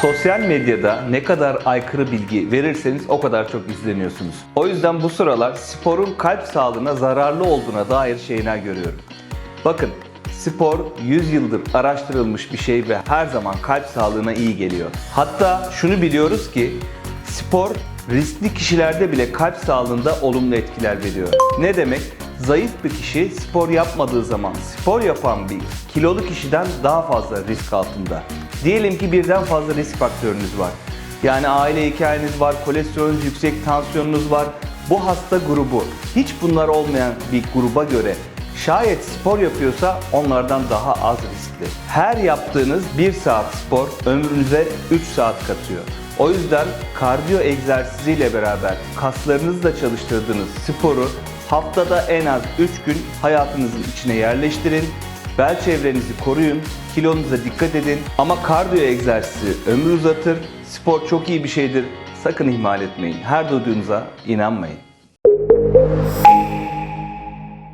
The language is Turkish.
Sosyal medyada ne kadar aykırı bilgi verirseniz o kadar çok izleniyorsunuz. O yüzden bu sıralar sporun kalp sağlığına zararlı olduğuna dair şeyler görüyorum. Bakın spor 100 yıldır araştırılmış bir şey ve her zaman kalp sağlığına iyi geliyor. Hatta şunu biliyoruz ki spor riskli kişilerde bile kalp sağlığında olumlu etkiler veriyor. Ne demek? Zayıf bir kişi spor yapmadığı zaman spor yapan bir kilolu kişiden daha fazla risk altında. Diyelim ki birden fazla risk faktörünüz var. Yani aile hikayeniz var, kolesterolünüz yüksek, tansiyonunuz var. Bu hasta grubu hiç bunlar olmayan bir gruba göre şayet spor yapıyorsa onlardan daha az riskli. Her yaptığınız 1 saat spor ömrünüze 3 saat katıyor. O yüzden kardiyo egzersiziyle beraber kaslarınızı da çalıştırdığınız sporu haftada en az 3 gün hayatınızın içine yerleştirin. Bel çevrenizi koruyun, kilonuza dikkat edin ama kardiyo egzersizi ömür uzatır. Spor çok iyi bir şeydir. Sakın ihmal etmeyin. Her duyduğunuza inanmayın.